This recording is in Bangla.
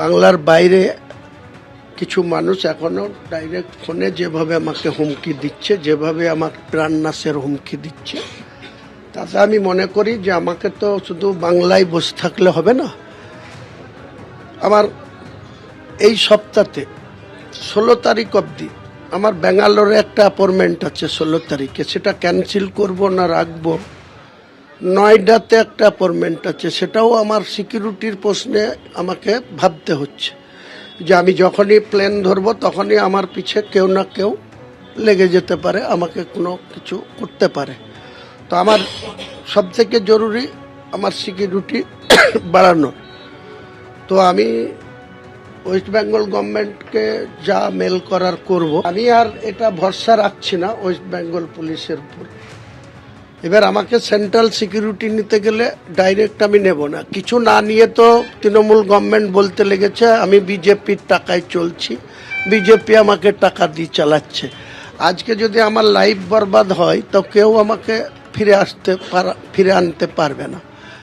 বাংলার বাইরে কিছু মানুষ এখনও ডাইরেক্ট ফোনে যেভাবে আমাকে হুমকি দিচ্ছে, যেভাবে আমার প্রাণনাশের হুমকি দিচ্ছে, তাতে আমি মনে করি যে আমাকে তো শুধু বাংলায় বসে থাকলে হবে না। আমার এই সপ্তাহে ষোলো তারিখ অবধি আমার ব্যাঙ্গালোরে একটা অ্যাপয়েন্টমেন্ট আছে ষোলো তারিখে। সেটা ক্যান্সেল করব না রাখব? নয়ডাতে একটা অ্যাপয়েন্টমেন্ট আছে, সেটাও আমার সিকিউরিটির প্রশ্নে আমাকে ভাবতে হচ্ছে। যে আমি যখনই প্লেন ধরবো, তখনই আমার পিছে কেউ না কেউ লেগে যেতে পারে, আমাকে কোনো কিছু করতে পারে। তো আমার সব থেকে জরুরি আমার সিকিউরিটি বাড়ানো। তো আমি ওয়েস্ট বেঙ্গল গভর্নমেন্টকে যা মেল করার করব, আমি আর এটা ভরসা রাখছি না ওয়েস্ট বেঙ্গল পুলিশের উপর। এবার আমাকে সেন্ট্রাল সিকিউরিটি নিতে গেলে ডাইরেক্ট আমি নেব না। কিছু না নিয়ে তো তৃণমূল গভর্নমেন্ট বলতে লেগেছে, আমি বিজেপির টাকায় চলছি। বিজেপি আমাকে টাকা দিয়ে চালাচ্ছে। আজকে যদি আমার লাইফ বরবাদ হয়, তো কেউ আমাকে ফিরে আসতে পার ফিরে আনতে পারবে না।